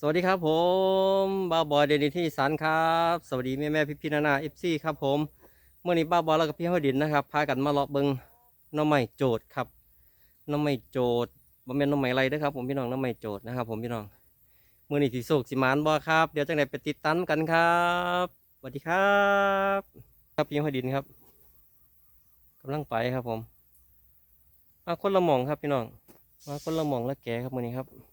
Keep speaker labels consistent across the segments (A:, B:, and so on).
A: สวัสดีครับผมบ้าบอยเดนิที่สานครับ สวัสดีแม่แม่พี่พี่นานาเอฟซีครับผมเมื่อนี้บ้าบอยแล้วกับพี่ห้อยดินนะครับพากันมาเลาะเบิงน้องใหม่โจทย์ครับน้องใหม่โจทย์บ่แม่นน้องใหม่ไรเด้อครับ ผมพี่น้องน้องใหม่โจทย์นะครับ ผมพี่น้องเมื่อนี้สีโศกสีมานบ่ครับเดี๋ยวจังไดไปติดตามกันครับสวัสดีครับ ครับพี่ห้อยดินครับกำลังไปครับผมมาคนละมองครับพี่น้องมาคนละมองละแกครับมื่อนี้ครับ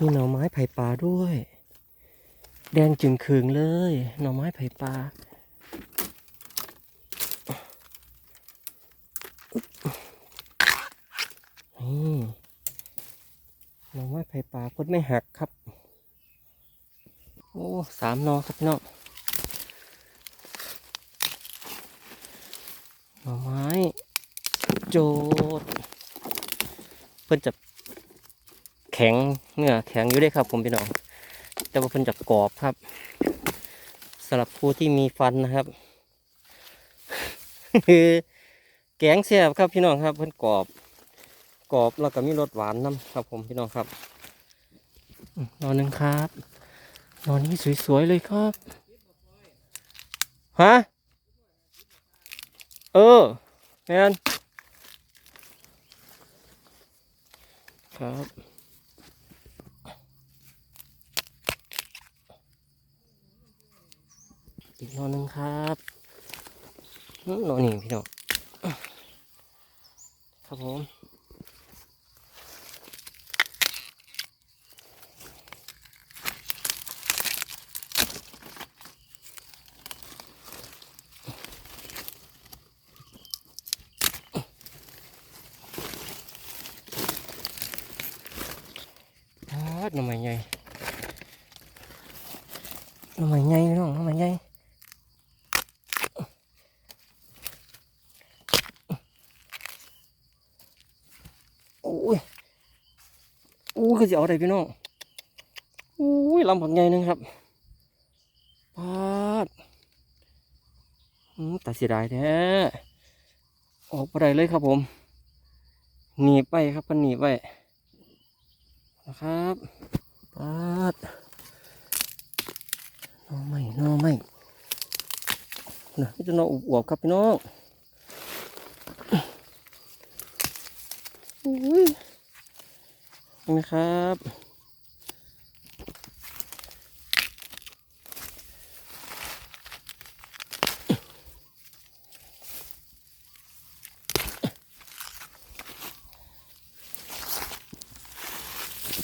A: มีหน่อไม้ไผ่ป่าด้วย แดงจึงเคืองเลย หน่อไม้ไผ่ป่านี่หน่อไม้ไผ่ป่าพดไม่หักครับ โอ้สามหนอครับพี่น้องหน่อไม้ โจดเพิ่อนจะ แข็งเนื้อแข็งอยู่ได้ครับ ผมพี่น้อง แต่ว่าเพิ่นจะกรอบครับสำหรับผู้ที่มีฟันนะครับแกงแซ่บครับพี่น้องครับ เพิ่นกรอบกรอบแล้วก็มีรสหวานน้ำครับ ผมพี่น้องครับนอนหนึ่งครับนอนนี้สวยๆเลยครับฮะเออแมนครับ อีกนอนหนึ่งครับนอนนี่พี่น้องครับผมอาดหน่อไม้ใหญ่หน่อไม้ใหญ่พี่น้องหน่อไม้ใหญ่ โอ้ยโอ้ยคือจะเอาอะไรพี่น้องโอ้ยลำผักใหญ่หนึงครับปาดอืมแต่เสียดายแท้ออกไปได้เลยครับผมหนีไปครับพันหนีไปนะครับปาดน้องไม่น้องไม่นะพี่จะน้องอวบๆครับพี่น้อง อุ้ย นะครับ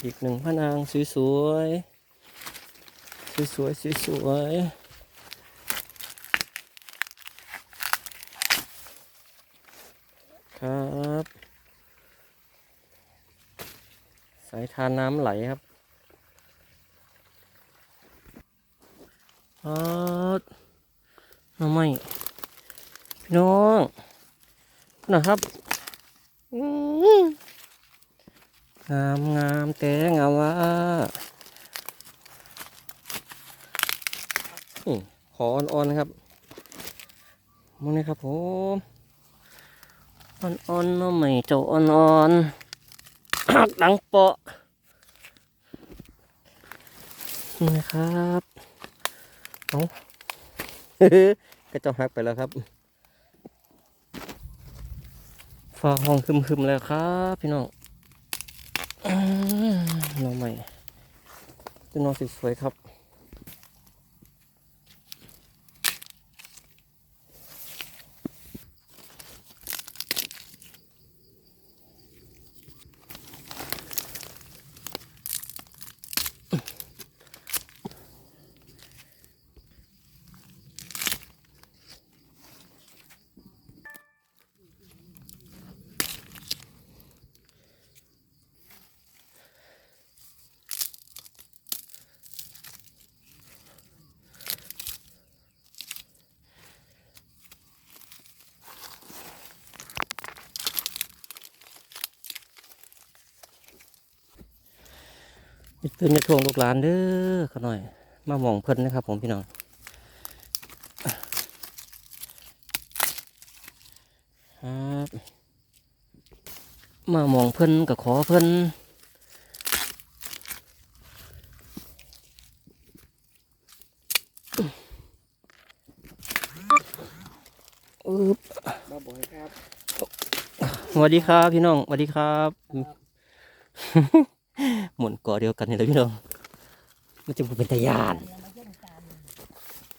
A: อีกหนึ่งพะนางสวยสวยสวยสวยสวยสวยๆครับ สายทานน้ำไหลครับออดน้ำไม่พี่น้องนะครับงามงามแต่งามว่านี่ขออ่อนๆนะครับมองนี่ครับผมอ่อนๆน้ำไม่เจ้าอ่อนๆดังเปาะ นะครับเอากระจ้าหักไปแล้วครับฟ้าห้องคึมๆแล้วครับ พี่น้องอื้อน้องใหม่เป็นน้องสวยๆครับ ตื่นจะทวงลูกหลานเด้อขหน่อย มามองเพิ่นนะครับ ผมพี่น้องครับมามองเพิ่นกับขอเพิ่นอึ๊บ
B: มาบ่อยครับ
A: สวัสดีครับพี่น้องสวัสดีครับ หมุนก่อเดียวกันนี่แหละพี่น้องมันจะเป็นตะยาน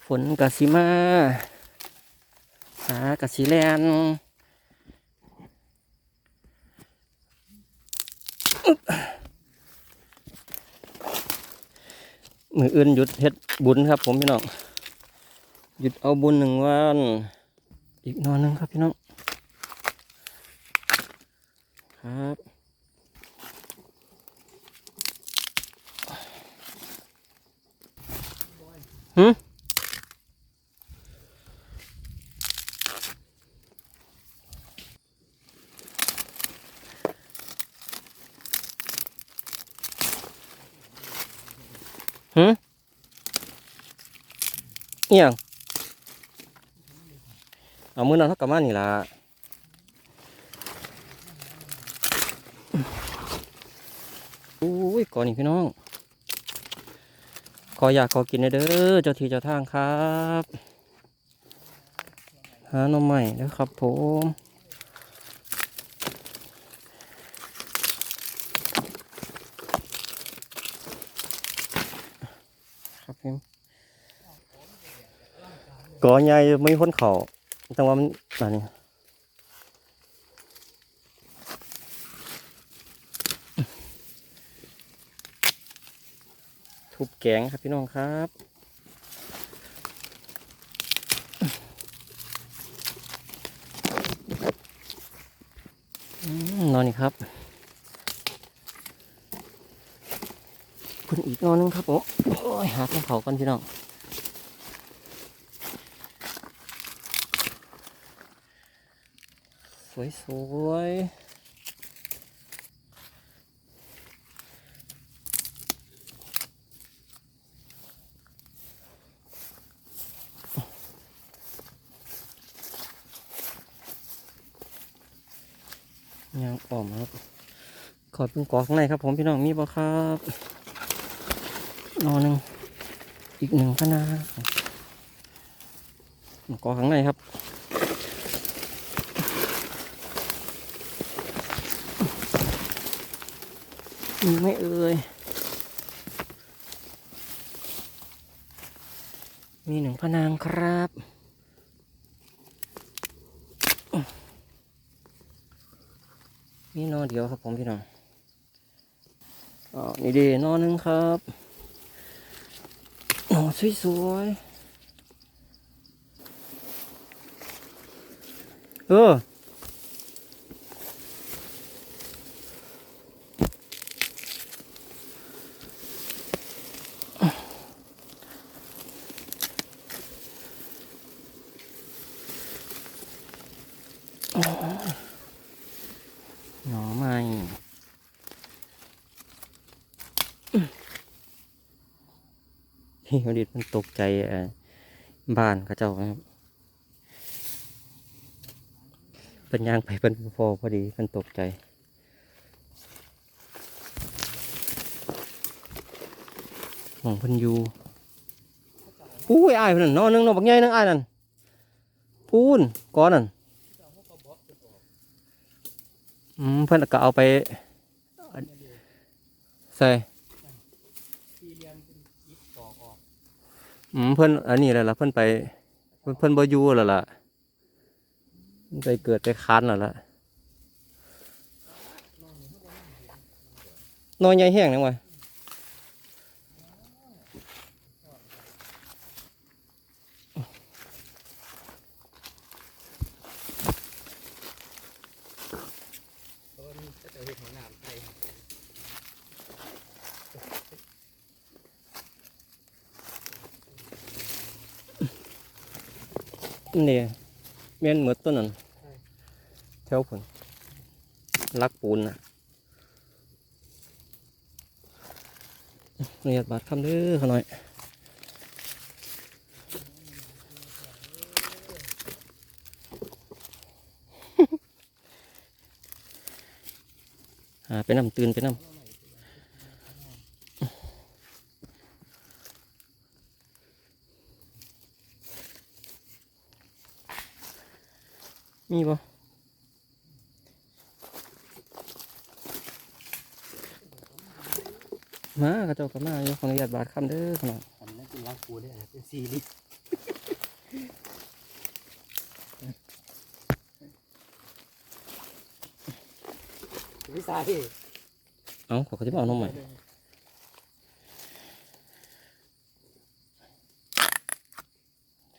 A: ฝนกะสิมาหากะสิแลนมืออื่นหยุดเฮ็ดบุญครับ ผมพี่น้องหยุดเอาบุญหนึ่งวัน อีกนอนหนึ่งครับพี่น้องครับ หืมเอียงเอามือนั้นเท่ากับมานี่ละอุ้ยก่อนนี่พี่น้อง ขออยากขอกินหน่อยเด้อเจ้าทีเจ้าทางครับ หาหน่อใหม่เด้อครับผมครับผม กอใหญ่ไม่พ้นเขาแต่ว่ามันอันนี้ทุบแกงครับพี่น้องครับนอนนี่ครับคุณอีกนอนนึงครับผมโอ้ยหาของเขากันพี่น้อง สวยๆยางอ่อมครับ ขอดเป็นกอข้างในครับผมพี่น้องมีบ่ครับนอนหนึ่งอีกหนึ่งพนา กอข้างในครับ มีไหม่เอ่ย มีหนึ่งพนางครับมีนอเดียวครับผมพี่น้องอ๋อนี่ดีนอหนึ่งครับนอสวยๆเออ หน่อไม้ พี่วดิตมันตกใจบ้านเขาเจ้าครับเป็นย่างไปเป็นพอพอดีเป็นตกใจมองพันยูอุ้ยอายเพิ่นนอนนึงนอนบักใหญ่นึงอายนั่นพูนก้อนนั่นอืมเพื่อนก็เอาไปใส่ อืมเพื่อนอันนี้แหละล่ะเพื่อนไป เพื่อนเพื่อนบอยูแล้วล่ะไปเกิดไปค้านแล้วล่ะนอนใหญ่แห้งนังวะ นี่เมียนเหมือต้นนั้นแถวผลลักปูนน่ะนี่ยบาดคำเด้อเขาหน่อยหาไปนำตื่นไปนำ มีบ่มากระเจ้าก็มาอยู่ขออนุญาตบาดคำเด้อขนาด
B: อันนั้นเป็นรักกูเลยนะเป็นซีรีส์วิสัย
A: เอ้าขอก็จะมาเอานมใหม่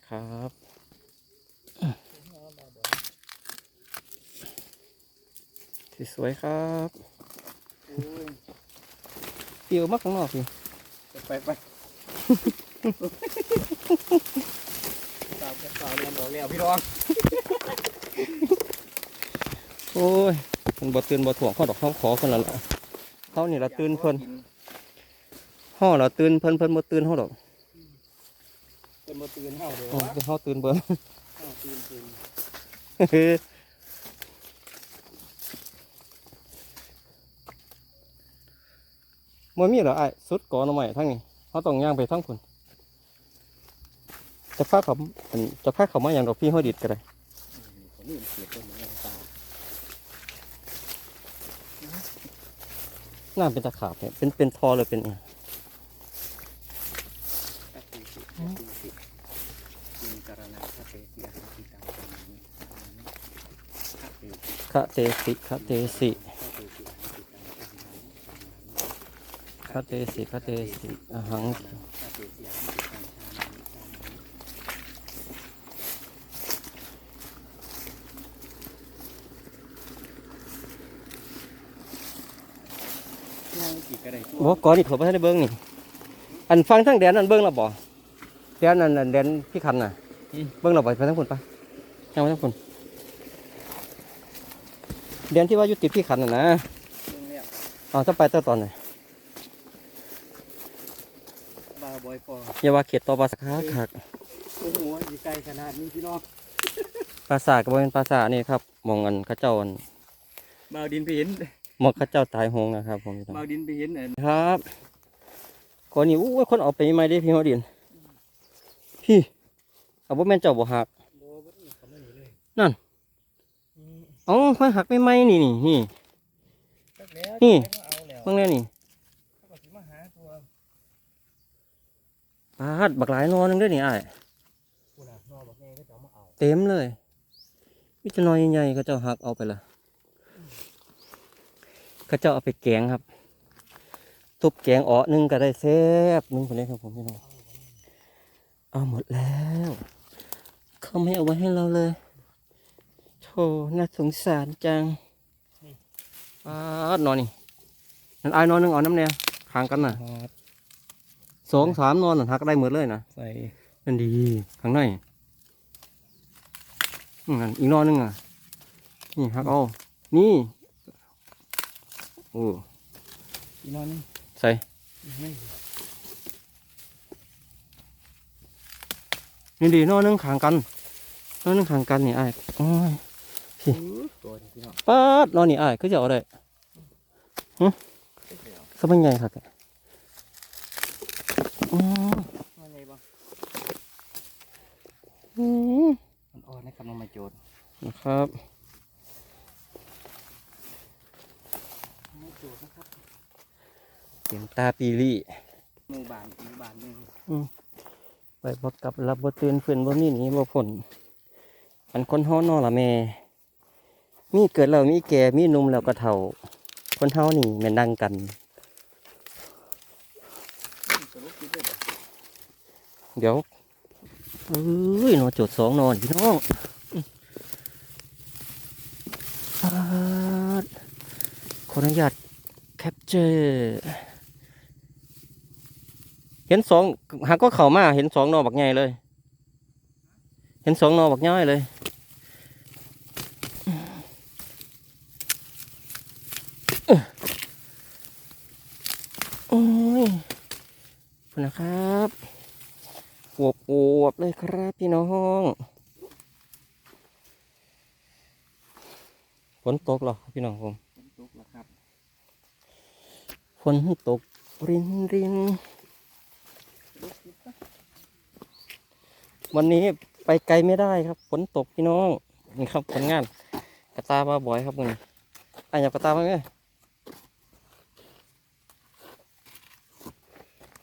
A: ครับ สวยๆครับเปรียวมากข้างนอกพี่
B: ไปไปตามกันต่อเรียนบอกแล้วพี่น้อง
A: โอ้ยมันบ่ตื่นบ่ถ่วงเขาดอกเขาขอคนละละเขานี่ละตื่นเพิ่นห่อละตื่นเพิ่นเพิ่นบ่ตื่นเขาดอก
B: เป็นมาตื่นเฮาเดี๋ยว
A: อ๋อ
B: วะ
A: คือเขาตื่นเบิ่ง
B: เฮาตื่นตื่น
A: มันมีเหรอไอ้สุดก่อนเอาใหม่ทั้งนี้เขาต้องย่างไปทั้งคนจะพาเขาอันจะพาเขามาอย่างดอกพี่ห้อยดิดก็ได้
B: ผมนี่เสียตัวเหมือนกันตา
A: น้ำเป็นตะขาบเนี่ยเป็นเป็นทอเลยเป็นเนี่ย
B: ตัดตีสิตัดตีสิจินการนาคาเตเสียหาติตังตังนี้คาเตสิ
A: คะเตสิ คะเตสิ
B: คาเตสิหาติตังตังนี้
A: คะเตสิคะเตสิอาหัง
B: คาเตเสียหาติตังชานี้ชานี้ย่างกี่กระไดตัว
A: บอกก่อนนี่เขาไม่ได้เบิ้งนี่ อันฟังทั้งแดนนั่นเบิ้งแล้วบ่แดนนั่นนั่นแดนพี่คันน่ะ เบิ้งเราไปไปทั้งคนปะยังไปทั้งคนแดนที่ว่าอยุติดพี่คันน่ะนะ
B: เรื่องแล้ว
A: เอาจะไปตั้งตอนไหน
B: บาบอยพอ
A: อย่าว่าเขตต่อปลาสักคักคัก
B: โอ้โหอยู่ไกลขนาดนี้พี่น้อง
A: ปราสาทก็บ่เป็นปราสาทนี่ครับหมองอันเข้าเจ้าอัน
B: บาวดินไปเห็น
A: หมองเข้าเจ้าตายโหงนะครับผมพี่น้อง
B: บาวดินไปเห็นเอ็น
A: ครับคนนี้อู้ยคนเอาไปใหม่ได้พี่ฮอดินพี่เอาบ่แม่นเจ้าบ่หัก
B: โบบ่ได้เขาไม่หนีเลย
A: นั่น
B: นี่
A: เอ๋อค่อยหักไม่ไหมนี่นี่นี่
B: จักแล้ว
A: นี่
B: จะเอาแล้ว
A: เบิ่งแน่นี่
B: เขาก็สิมาหาตัว
A: ปาดบักหลายนอหนึงด้วยนี่อ้าย
B: กูน่ะนอเต็
A: มเลยมิจะนอยใหญ่ๆเขาเจ้าหักเอาไปละเขาเจ้าเอาไปแกงครับทุบแกงอ้อหนึงก็ได้แซ่บนึงคนนี้ครับผมพี่น้องเอาหมดแล้วเขาไม่เอาไว้ให้เราเลยโธ่น่าสงสารจังปาดนอนนี่นั่นไอายนอนหนึงเอาน้ำแนวห่างกันน่ะ สองสามนอนน่ะหักได้หมดเลยนะ
B: ใส่
A: นั่นดีข้างในอืมนั่นอีกนอนหนึงอะนี่หักเอานี่โอ้
B: อีนอนนี่
A: ใส่
B: ไม่
A: นี่ดีนอนหนึงขางกันนอนหนึงขางกันนี่ไอ้ายโอ้ย
B: ตัวนี้พี่น้อง
A: ป๊าดนอนนี่ไอ้ายก็จะเอาได้ก็ไม่ใหญ่ครับแก อืม
B: ว่าไงบ้าง
A: อืม
B: มันอ่อนนะครับน้องมาโจด
A: นะครับ
B: มาโจดนะครับ
A: เต็มตาปีรี่
B: หมู่บ้านหมู่บ้านหนึง
A: ไปบกลับรับบ่ตื่นเพื่อนบ่มีหนีบ่พ้นอันคนเฮานอละแม่มีเกิดแล้วมีแก่มีหนุ่มแล้วก็เฒ่า คนเฮานี่แม่นดังกัน
B: สรุปคิดได้บ่
A: เดี๋ยวเอ้ยนอโจดสองนอนพี่น้องขออนุญาตแคปเจอร์เห็นสองหากก็เข้ามาเห็นสองนอบักใหญ่เลย เห็นสองนอบักย่อยเลยโอ้ยคุณนะครับ อวบอวบๆเลยครับพี่น้องฝนตกเหรอพี่น้องผม
B: ฝนตกแล้วครับ
A: ฝนตกรินริน
B: สรุปคิดปะ
A: วันนี้ไปไกลไม่ได้ครับฝนตกพี่น้อง
B: ฝ
A: นี่ครับผลงานกระตาบ้าบอยครับมึงอันอยากกระตาไหมแม่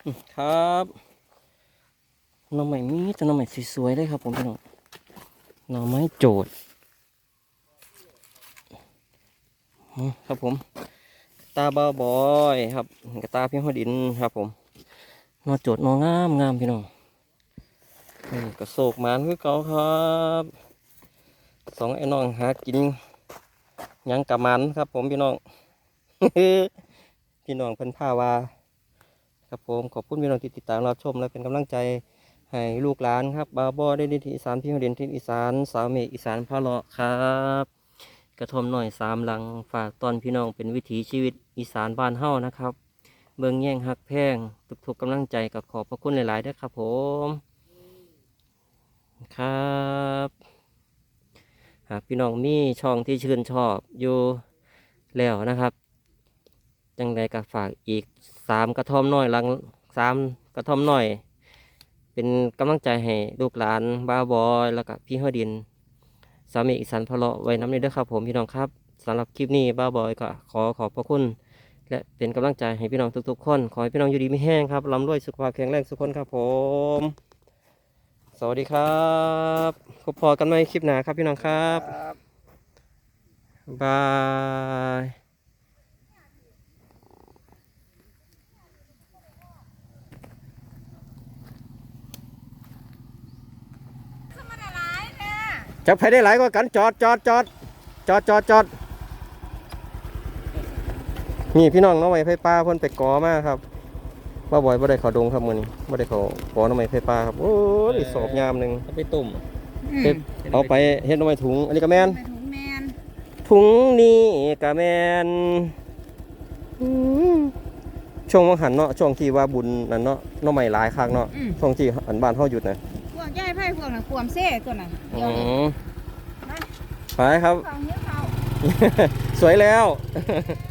A: อืมครับ หน่อไม้มีแต่หน่อไม้สวยๆเลยครับผมพี่น้องหน่อไม้โจดครับผม ตาบ้าบอยครับกระตาพี่หัวดินครับผมหนอโจดหนองามงามพี่น้องเกระโศกหมานคือเก่าครับสองไอ้น้องหากินยังกับมันครับ ผมพี่น้องพี่น้องเพิ่นพาวาครับผมขอบคุณพี่น้องที่ติดตามรับชมและเป็นกำลังใจ ให้ลูกหลานครับบาบอได้ดินที่อีสานพี่หัวดินที่อีสาน สาวเมฆอีสานพระเลาะครับ กระทอมหน่อยสามหลังฝากตอนพี่น้องเป็นวิถีชีวิตอีสานบ้านเฮานะครับ เบิ่งแย่งหักแพงทุกๆกกำลังใจกับขอบพระคุณหลายๆด้วยครับผม ครับหากพี่น้องมีช่องที่ชื่นชอบอยู่แล้วนะครับจังใดก็ฝากอีกสามกระทอมน้อยหลังสามกระทอมน้อย เป็นกำลังใจให้ลูกหลานบ้าบอยแล้วก็พี่เฮอดิน สามีอีสานพะเลาะไว้น้ำนี้ด้วยครับผมพี่น้องครับสำหรับคลิปนี้บ้าบอยก็ขอขอบพระคุณ และเป็นกำลังใจให้พี่น้องทุกๆคน ขอให้พี่น้องอยู่ดีไม่แห้งครับร่ำรวยสุขภาพแข็งแรงสุขคนครับผม สวัสดีครับพบพอกันใหม่คลิปหน้าครับพี่น้องครับบาย จะไปได้หลายกว่ากันจอดจอดจอดจอดจอดจอดนี่พี่น้องน้องไม้ไฟป้าเพิ่นไปกอมาครับว่าบ่อยบ่ได้เขาดงครับมื้อนี้บ่ได้เขากอน้องไม้ไฟป้าครับโอ้ยสอบยามหนึง
B: เอาไปตุ่ม
A: เฮ็ดเอาไปเฮ็ดน้องไม้ถุงอันนี้ก็แม่น
C: ไปถุงแมน
A: ถุงนี้ก็แม่นอืมช่วงวังหันเนาะช่วงที่ว่าบุญนั่นเนาะน้องไม้หลายครั้งเนาะ
C: อืม
A: ช่วงที่อันบ้านเฮาหยุดนะ
C: พวกย่ายไผ่พวก น่ะขวมเซ่ตัวน่ะ
A: อื
C: เดี๋ยวนี้
A: มไปครับ
C: เขาเนี้ยเขา
A: สวยแล้ว
C: เ